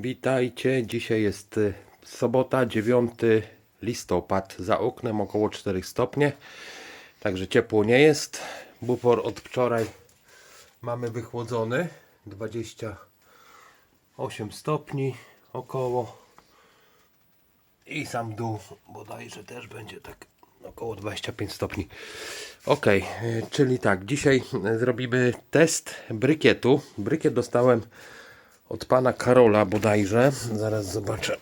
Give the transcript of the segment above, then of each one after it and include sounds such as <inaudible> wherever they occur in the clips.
Witajcie, dzisiaj jest y, sobota, 9 listopad, za oknem około 4 stopnie, także ciepło nie jest. Bufor od wczoraj mamy wychłodzony, 28 stopni około i sam dół bodajże też będzie tak około 25 stopni. Ok, czyli tak, dzisiaj y, zrobimy test brykietu. Brykiet dostałem od pana Karola bodajże. Zaraz zobaczę.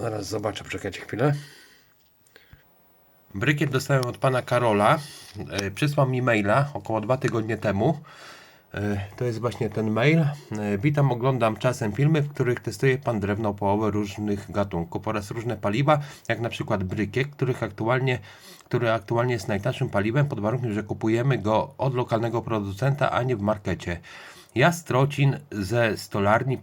Zaraz zobaczę, czekajcie chwilę. Brykiet dostałem od pana Karola. E, Przysłał mi maila około dwa tygodnie temu. E, To jest właśnie ten mail. E, Witam, oglądam czasem filmy, w których testuje pan drewno połowę różnych gatunków oraz różne paliwa, jak na przykład brykiet, których aktualnie, który aktualnie jest najtańszym paliwem pod warunkiem, że kupujemy go od lokalnego producenta, a nie w markecie. Ja z Trocin ze stolarni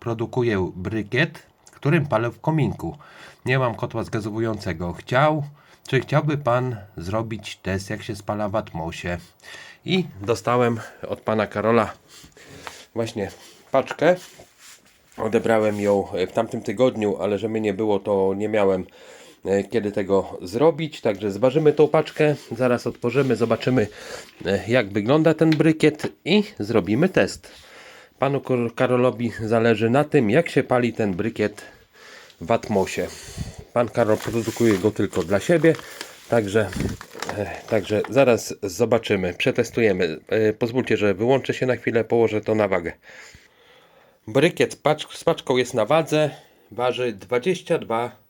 produkuję brykiet, którym palę w kominku. Nie mam kotła zgazowującego. Chciał, czy chciałby pan zrobić test, jak się spala w atmosie? I dostałem od pana Karola właśnie paczkę. Odebrałem ją w tamtym tygodniu, ale że mnie nie było, to nie miałem e, kiedy tego zrobić. Także zważymy tą paczkę, zaraz otworzymy, zobaczymy e, jak wygląda ten brykiet i zrobimy test. Panu Karolowi zależy na tym, jak się pali ten brykiet w atmosie. Pan Karol produkuje go tylko dla siebie, także, e, także zaraz zobaczymy, przetestujemy. E, Pozwólcie, że wyłączę się na chwilę, położę to na wagę. Brykiet z paczką jest na wadze, waży 22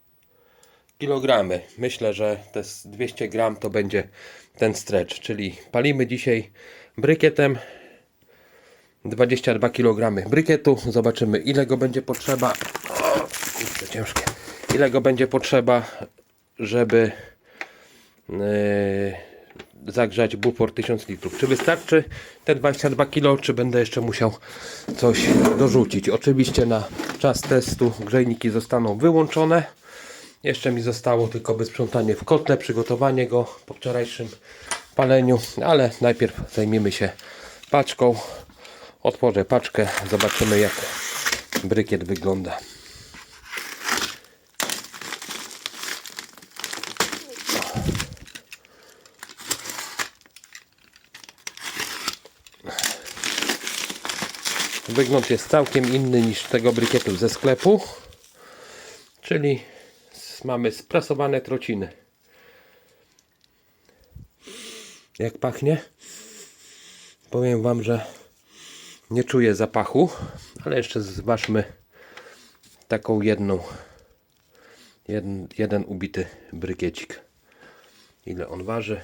kg. Myślę, że te z 200 gram to będzie ten stretch, czyli palimy dzisiaj brykietem 22 kg brykietu. Zobaczymy ile go będzie potrzeba. O, ciężkie. Ile go będzie potrzeba, żeby yy, zagrzać bufor 1000 litrów. Czy wystarczy te 22 kg, czy będę jeszcze musiał coś dorzucić? Oczywiście na czas testu grzejniki zostaną wyłączone. Jeszcze mi zostało tylko wysprzątanie w kotle, przygotowanie go po wczorajszym paleniu, ale najpierw zajmiemy się paczką. Otworzę paczkę, zobaczymy jak brykiet wygląda. Wygląd jest całkiem inny niż tego brykietu ze sklepu. Czyli mamy sprasowane trociny. Jak pachnie? Powiem Wam, że nie czuję zapachu, ale jeszcze zważmy taką jedną, jeden, jeden ubity brykiecik. Ile on waży?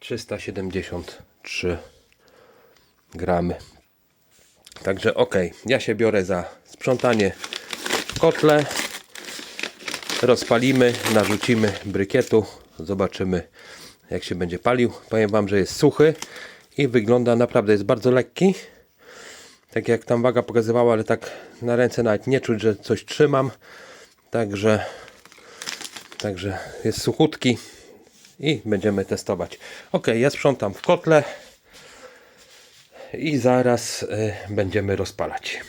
373 gramy. Także ok, ja się biorę za sprzątanie w kotle. Rozpalimy, narzucimy brykietu, zobaczymy jak się będzie palił. Powiem Wam, że jest suchy i wygląda naprawdę, jest bardzo lekki. Tak jak tam waga pokazywała, ale tak na ręce nawet nie czuć, że coś trzymam. Także, także jest suchutki i będziemy testować. Ok, ja sprzątam w kotle i zaraz y, będziemy rozpalać.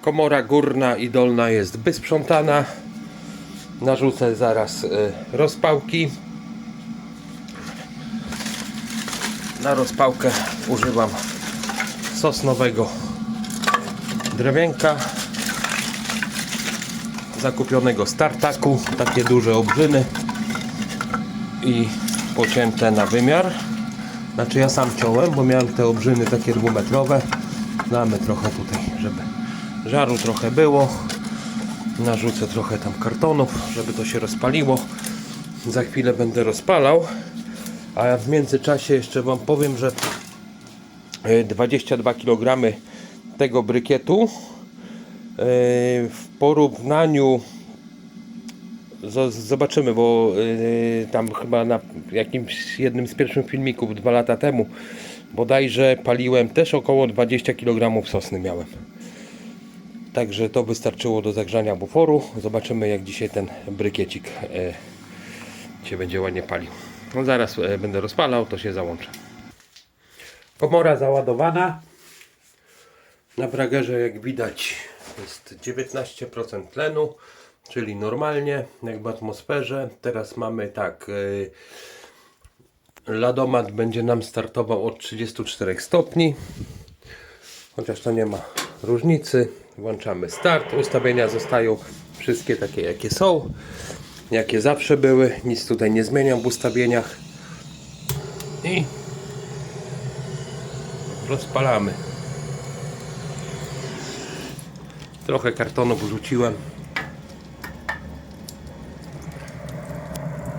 Komora górna i dolna jest wysprzątana. Narzucę zaraz y, rozpałki. Na rozpałkę używam sosnowego drewienka zakupionego z tartaku, takie duże obrzyny i pocięte na wymiar. Znaczy ja sam ciąłem, bo miałem te obrzyny takie dwumetrowe. Damy trochę tutaj, żeby żaru trochę było. Narzucę trochę tam kartonów, żeby to się rozpaliło. Za chwilę będę rozpalał. A ja w międzyczasie jeszcze Wam powiem, że e, 22 kg tego brykietu e, w porównaniu Zobaczymy, bo yy, tam chyba na jakimś jednym z pierwszych filmików dwa lata temu bodajże paliłem też około 20 kg sosny miałem. Także to wystarczyło do zagrzania buforu. Zobaczymy jak dzisiaj ten brykiecik yy, się będzie ładnie palił. No zaraz yy, będę rozpalał, to się załączę. Komora załadowana. Na bragerze jak widać jest 19% tlenu, czyli normalnie jak w atmosferze. Teraz mamy tak, yy, ladomat będzie nam startował od 34 stopni, chociaż to nie ma różnicy. Włączamy start, ustawienia zostają wszystkie takie jakie są, jakie zawsze były, nic tutaj nie zmieniam w ustawieniach i rozpalamy. Trochę kartonu wrzuciłem.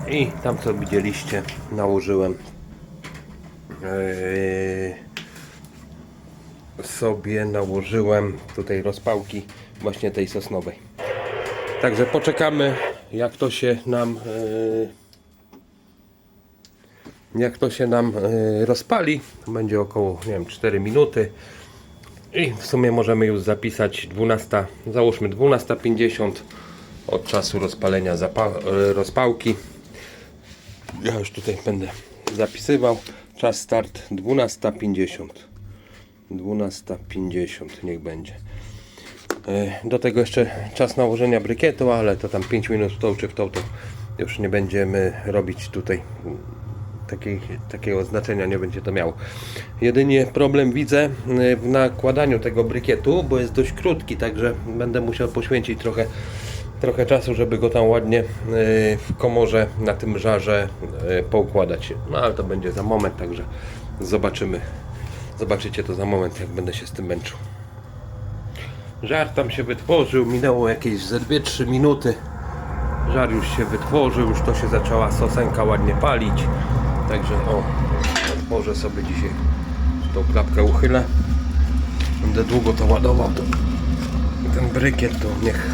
I tam co widzieliście nałożyłem yy, sobie nałożyłem tutaj rozpałki właśnie tej sosnowej. Także poczekamy jak to się nam yy, jak to się nam yy, rozpali. Będzie około nie wiem 4 minuty. I w sumie możemy już zapisać 12, załóżmy 12.50 od czasu rozpalenia e, rozpałki. Ja już tutaj będę zapisywał. Czas start 12.50. 12.50 niech będzie. E, Do tego jeszcze czas nałożenia brykietu, ale to tam 5 minut w tą czy w tą, to już nie będziemy robić tutaj takiej, takiego znaczenia nie będzie to miało. Jedynie problem widzę y, w nakładaniu tego brykietu, bo jest dość krótki, także będę musiał poświęcić trochę, trochę czasu, żeby go tam ładnie y, w komorze na tym żarze poukładać. No ale to będzie za moment, także zobaczymy. Zobaczycie to za moment, jak będę się z tym męczył. Żar tam się wytworzył, minęło jakieś ze 2-3 minuty. Żar już się wytworzył, już to się zaczęła sosenka ładnie palić. Także o, otworzę sobie dzisiaj tą klapkę uchylę. Będę długo to ładował. To, ten brykiet to niech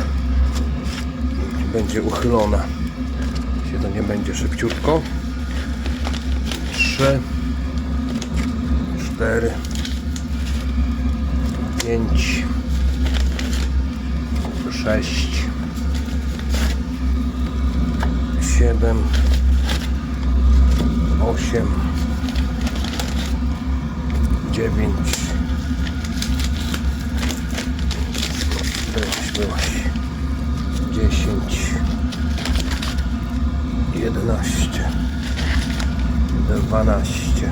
będzie uchylona. Się to nie będzie szybciutko. Trzy, 4 5 6 7 8 9 byłaś, byłaś 10 11 12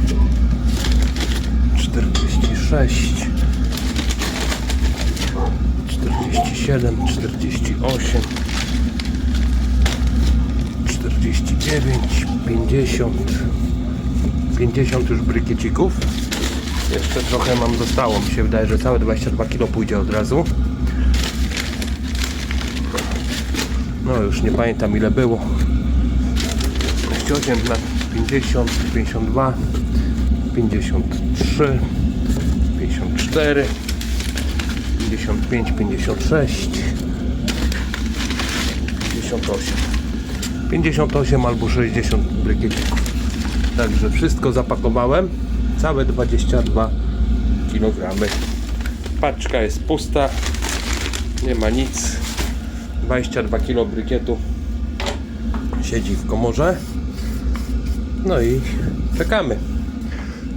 46, 47, 48, 49, 50, 50 już brykiecików. Jeszcze trochę mam zostało. Mi się wydaje, że całe 22 kg pójdzie od razu. No już nie pamiętam ile było. 28 na 50, 52, 53, 54, 55, 56, 58. 58 albo 60 brykiecików. Także wszystko zapakowałem. Całe 22 kg. Paczka jest pusta. Nie ma nic. 22 kg brykietu siedzi w komorze. No i czekamy,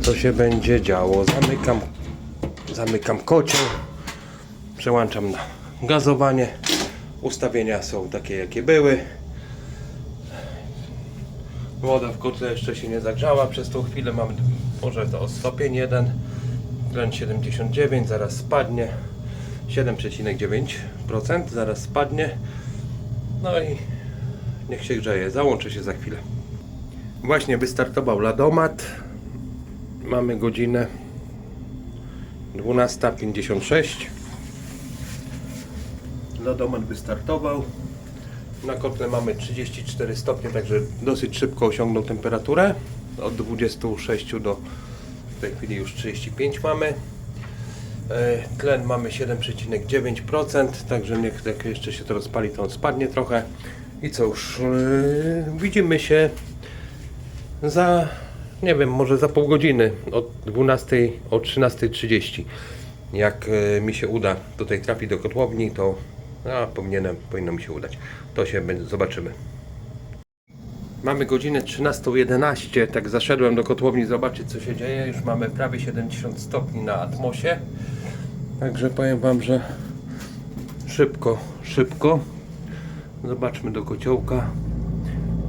co się będzie działo. Zamykam, zamykam kocioł, przełączam na gazowanie. Ustawienia są takie, jakie były. Woda w kotle jeszcze się nie zagrzała. Przez tą chwilę mamy może to stopień 1, tlen 79, zaraz spadnie. 7,9% zaraz spadnie. No i niech się grzeje. Załączę się za chwilę. Właśnie wystartował ladomat. Mamy godzinę 12.56. Ladomat wystartował. Na kotle mamy 34 stopnie, także dosyć szybko osiągnął temperaturę. Od 26 do w tej chwili już 35 mamy. E, Tlen mamy 7,9%, także niech jak jeszcze się to rozpali, to on spadnie trochę. I cóż, e, widzimy się za, nie wiem, może za pół godziny od 12, o 13.30. Jak e, mi się uda tutaj trafić do kotłowni, to a, powinienem, powinno mi się udać. To się zobaczymy. Mamy godzinę 13.11, tak zaszedłem do kotłowni zobaczyć co się dzieje. Już mamy prawie 70 stopni na atmosie. Także powiem Wam, że szybko, szybko. Zobaczmy do kociołka.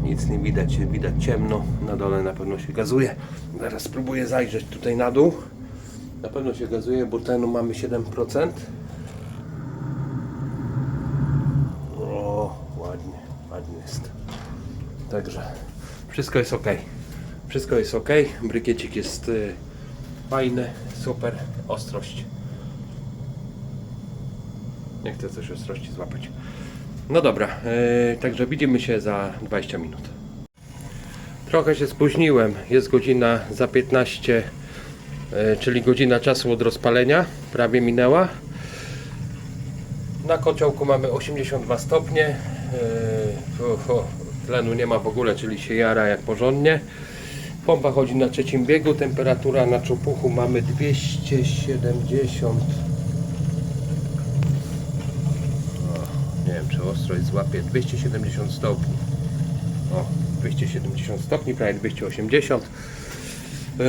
Nic nie widać, widać ciemno. Na dole na pewno się gazuje. Zaraz spróbuję zajrzeć tutaj na dół. Na pewno się gazuje, bo tlenu mamy 7%. O, ładnie, ładnie jest. Także wszystko jest ok. Wszystko jest ok. Brykiecik jest y, fajny, super. Ostrość. Nie chcę coś ostrości złapać. No dobra, y, także widzimy się za 20 minut. Trochę się spóźniłem. Jest godzina za 15, y, czyli godzina czasu od rozpalenia. Prawie minęła. Na kociołku mamy 82 stopnie. Yy, tlenu nie ma w ogóle, czyli się jara jak porządnie. Pompa chodzi na trzecim biegu. Temperatura na czupuchu mamy 270. O, nie ostrość złapie. 270 stopni. O, 270 stopni, prawie 280. Yy,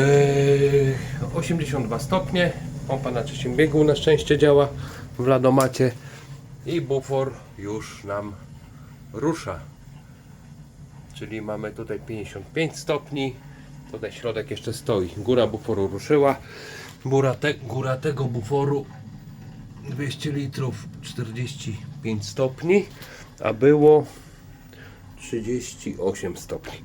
82 stopnie. Pompa na trzecim biegu na szczęście działa w ladomacie. I bufor już nam rusza. Czyli mamy tutaj 55 stopni. Tutaj środek jeszcze stoi. Góra buforu ruszyła. Góra, te, góra tego buforu 200 litrów 45 stopni, a było 38 stopni.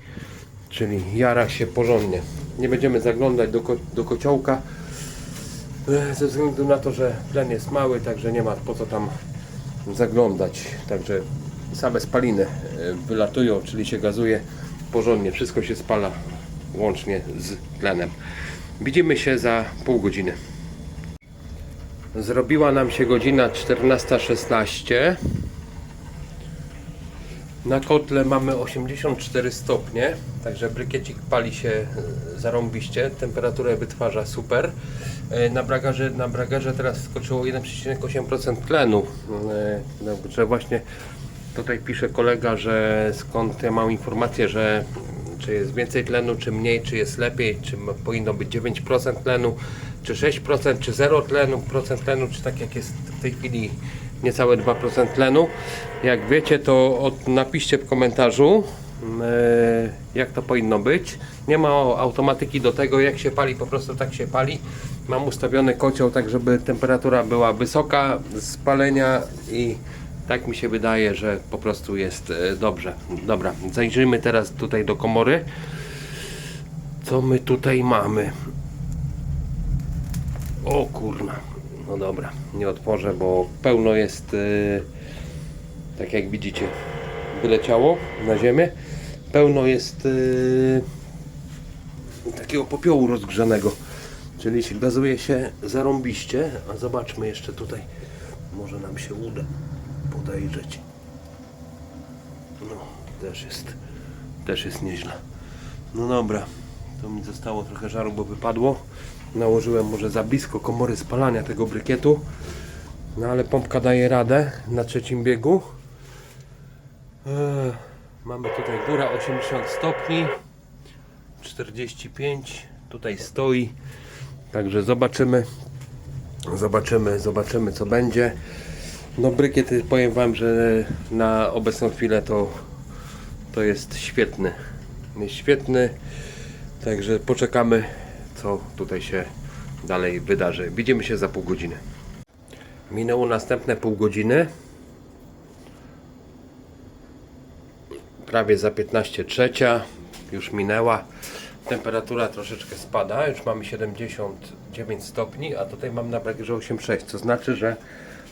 Czyli jara się porządnie. Nie będziemy zaglądać do, ko do kociołka e, ze względu na to, że tlen jest mały, także nie ma po co tam zaglądać. Także same spaliny e, wylatują, czyli się gazuje porządnie. Wszystko się spala łącznie z tlenem. Widzimy się za pół godziny. Zrobiła nam się godzina 14.16. Na kotle mamy 84 stopnie, także brykiecik pali się e, zarąbiście, temperaturę wytwarza super. E, Na bragarze, na bragarze teraz skoczyło 1,8% tlenu, E, no, że właśnie tutaj pisze kolega, że skąd ja mam informację, że czy jest więcej tlenu, czy mniej, czy jest lepiej, czy m- powinno być 9% tlenu, czy 6%, czy 0 tlenu, procent tlenu, czy tak jak jest w tej chwili niecałe 2% tlenu. Jak wiecie, to od, napiszcie w komentarzu, e, jak to powinno być. Nie ma automatyki do tego, jak się pali, po prostu tak się pali. Mam ustawiony kocioł tak, żeby temperatura była wysoka z palenia i tak mi się wydaje, że po prostu jest e, dobrze. Dobra, zajrzyjmy teraz tutaj do komory. Co my tutaj mamy? O kurna. No dobra, nie otworzę, bo pełno jest, yy, tak jak widzicie, wyleciało na ziemię. Pełno jest yy, takiego popiołu rozgrzanego. Czyli się gazuje się zarąbiście. A zobaczmy jeszcze tutaj. Może nam się uda podejrzeć. No, też jest, też jest nieźle. No dobra, Tu mi zostało trochę żaru, bo wypadło. Nałożyłem może za blisko komory spalania tego brykietu. No ale pompka daje radę na trzecim biegu. Eee, mamy tutaj góra 80 stopni. 45 tutaj stoi. Także zobaczymy. Zobaczymy, zobaczymy co będzie. No brykiet powiem wam, że na obecną chwilę to to jest świetny. Jest świetny. Także poczekamy co tutaj się dalej wydarzy. Widzimy się za pół godziny. Minęło następne pół godziny. Prawie za 15 trzecia. Już minęła. Temperatura troszeczkę spada. Już mamy 79 stopni, a tutaj mam na brykiecie 8,6. Co znaczy, że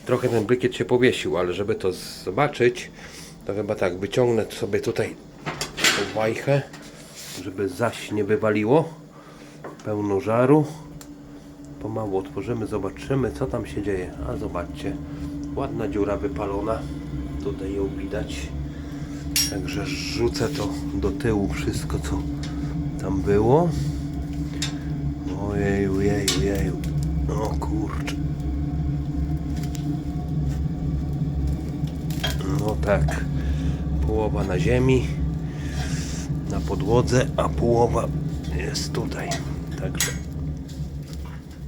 trochę ten brykiet się powiesił, ale żeby to zobaczyć, to chyba tak, wyciągnę sobie tutaj tą wajchę, żeby zaś nie wywaliło. Pełno żaru. Pomału otworzymy, zobaczymy co tam się dzieje. A zobaczcie, ładna dziura wypalona. Tutaj ją widać. Także rzucę to do tyłu wszystko co tam było. Ojeju, jeju, jeju. O kurczę. No tak. Połowa na ziemi, na podłodze, a połowa jest tutaj. Także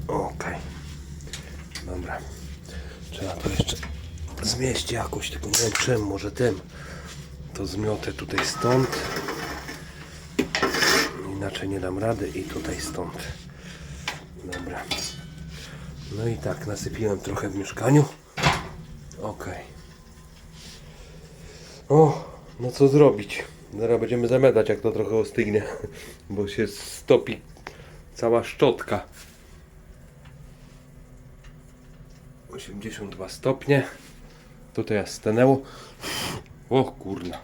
okej. Dobra. Trzeba to jeszcze zmieścić jakoś, tylko nie wiem czym, może tym. To zmiotę tutaj stąd. Inaczej nie dam rady i tutaj stąd. Dobra. No i tak, nasypiłem trochę w mieszkaniu. Okej. O, no co zrobić? Zaraz będziemy zamedać, jak to trochę ostygnie, <laughs> bo się stopi cała szczotka. 82 stopnie. Tutaj aż stanęło. O kurna.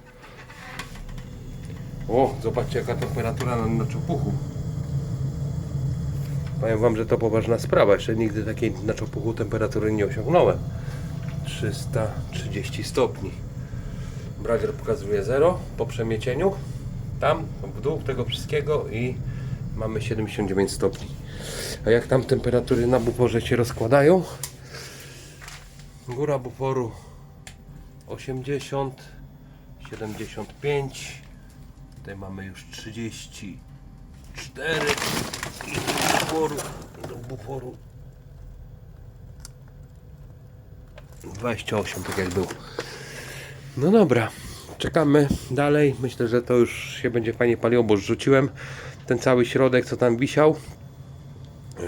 O, zobaczcie jaka temperatura na, na czopuchu. Powiem wam, że to poważna sprawa. Jeszcze nigdy takiej na czopuchu temperatury nie osiągnąłem. 330 stopni. Brager pokazuje 0 po przemiecieniu. Tam w dół tego wszystkiego i mamy 79 stopni. A jak tam temperatury na buforze się rozkładają? Góra buforu 80, 75. Tutaj mamy już 34 i do buforu, do buforu 28, tak jak było. No dobra, czekamy dalej. Myślę, że to już się będzie fajnie paliło, bo rzuciłem ten cały środek, co tam wisiał.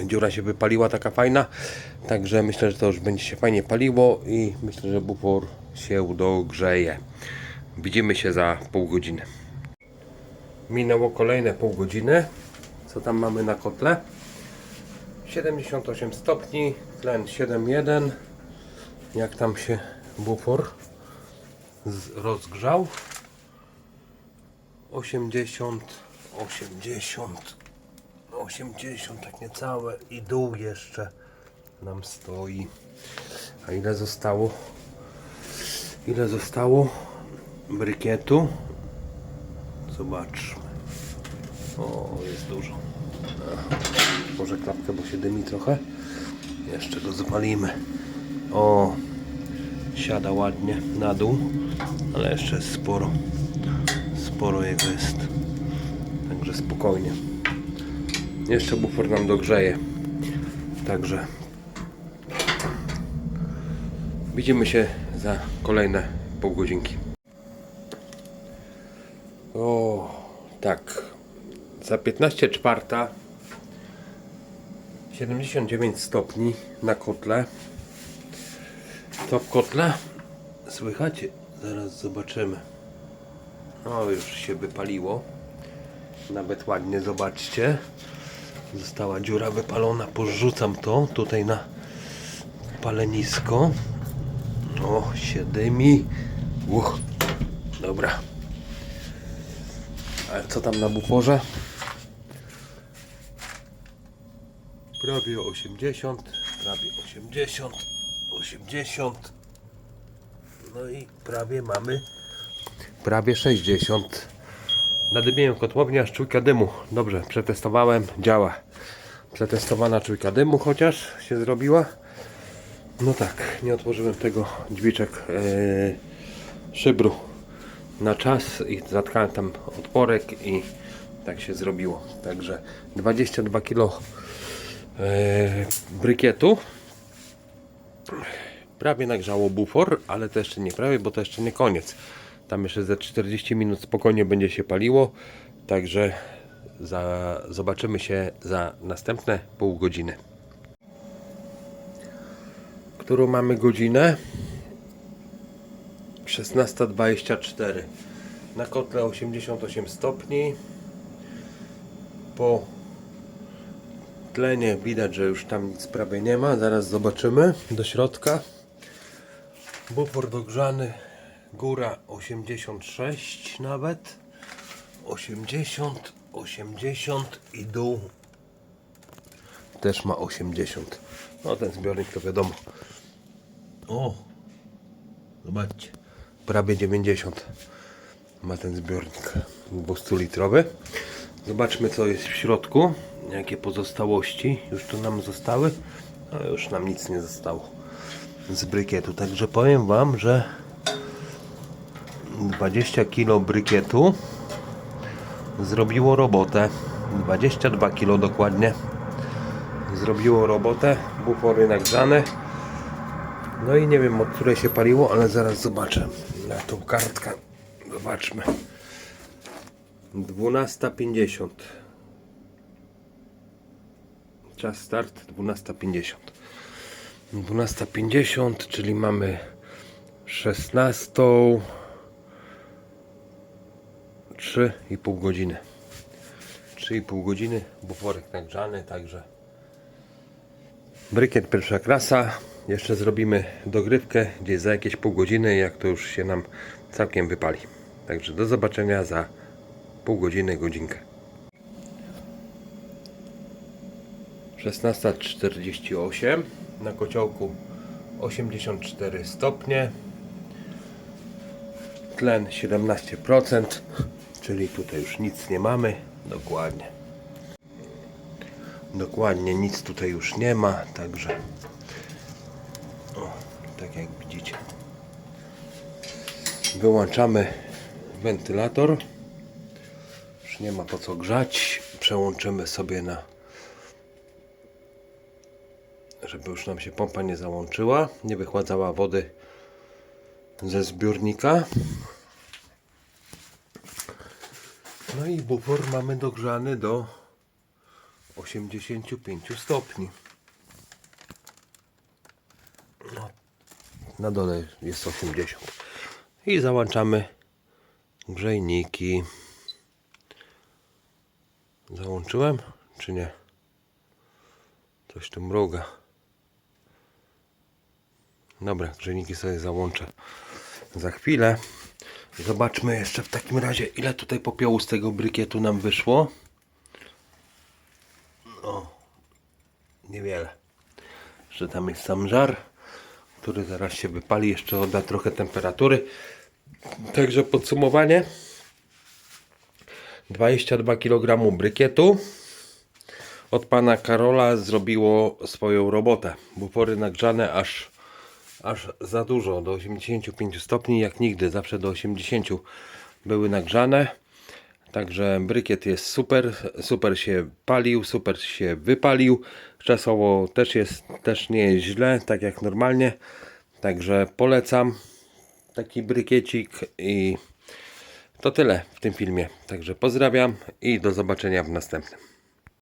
Dziura się wypaliła taka fajna, także myślę, że to już będzie się fajnie paliło i myślę, że bufor się dogrzeje. Widzimy się za pół godziny. Minęło kolejne pół godziny. Co tam mamy na kotle? 78 stopni, tlen 7,1. Jak tam się bufor rozgrzał? 80, 80, 80, tak niecałe i dół jeszcze nam stoi. A ile zostało? Ile zostało brykietu? Zobaczmy. O, jest dużo. Może klapkę, bo się dymi trochę. Jeszcze go zapalimy. O, siada ładnie na dół, ale jeszcze jest sporo. Sporo jego jest. Także spokojnie. Jeszcze bufor nam dogrzeje. Także widzimy się za kolejne pół godzinki. O, tak. Za 15 czwarta 79 stopni na kotle. To w kotle słychać? Zaraz zobaczymy. O, już się wypaliło. Nawet ładnie, zobaczcie. Została dziura wypalona. Porzucam to tutaj na palenisko. O, się dymi. Uch. Dobra. A co tam na buforze? Prawie 80, prawie 80, 80. No i prawie mamy prawie 60. Nadymiłem kotłownia czujka dymu. Dobrze, przetestowałem, działa. Przetestowana czujka dymu chociaż się zrobiła. No tak, nie otworzyłem tego drzwiczek yy, szybru na czas i zatkałem tam odporek i tak się zrobiło. Także 22 kg yy, brykietu. Prawie nagrzało bufor, ale to jeszcze nie prawie, bo to jeszcze nie koniec. Tam jeszcze ze 40 minut spokojnie będzie się paliło. Także za, zobaczymy się za następne pół godziny. Którą mamy godzinę? 16.24 na kotle 88 stopni po tlenie widać, że już tam nic prawie nie ma. Zaraz zobaczymy. Do środka. Bufor dogrzany góra 86 nawet. 80 80 i dół. Też ma 80 no ten zbiornik to wiadomo. O Zobaczcie. Prawie 90 ma ten zbiornik 200 litrowy. Zobaczmy co jest w środku. Jakie pozostałości już tu nam zostały. A już nam nic nie zostało z brykietu. Także powiem Wam, że 20 kg brykietu zrobiło robotę. 22 kg dokładnie zrobiło robotę. Bufory nagrzane. No i nie wiem od której się paliło, ale zaraz zobaczę na tą kartkę. Zobaczmy. 12.50 Czas start 12.50 12.50, czyli mamy 16 3,5 godziny 3,5 godziny buforek nagrzany, także Brykiet pierwsza klasa. Jeszcze zrobimy dogrywkę gdzieś za jakieś pół godziny, jak to już się nam całkiem wypali. Także do zobaczenia za pół godziny, godzinkę. 16.48 na kociołku 84 stopnie tlen 17% czyli tutaj już nic nie mamy dokładnie Dokładnie nic tutaj już nie ma, także o, tak jak widzicie. Wyłączamy wentylator. Już nie ma po co grzać. Przełączymy sobie na żeby już nam się pompa nie załączyła, nie wychładzała wody ze zbiornika. No i bufor mamy dogrzany do 85 stopni. No, na dole jest 80. I załączamy grzejniki. Załączyłem, czy nie? Coś tu mruga. Dobra, grzejniki sobie załączę za chwilę. Zobaczmy jeszcze w takim razie, ile tutaj popiołu z tego brykietu nam wyszło. niewiele. Że tam jest sam żar, który zaraz się wypali, jeszcze odda trochę temperatury. Także podsumowanie. 22 kg brykietu od pana Karola zrobiło swoją robotę. Bufory nagrzane aż, aż za dużo, do 85 stopni, jak nigdy, zawsze do 80 były nagrzane. Także brykiet jest super, super się palił, super się wypalił. Czasowo też jest, też nie jest źle, tak jak normalnie. Także polecam taki brykiecik i to tyle w tym filmie. Także pozdrawiam i do zobaczenia w następnym.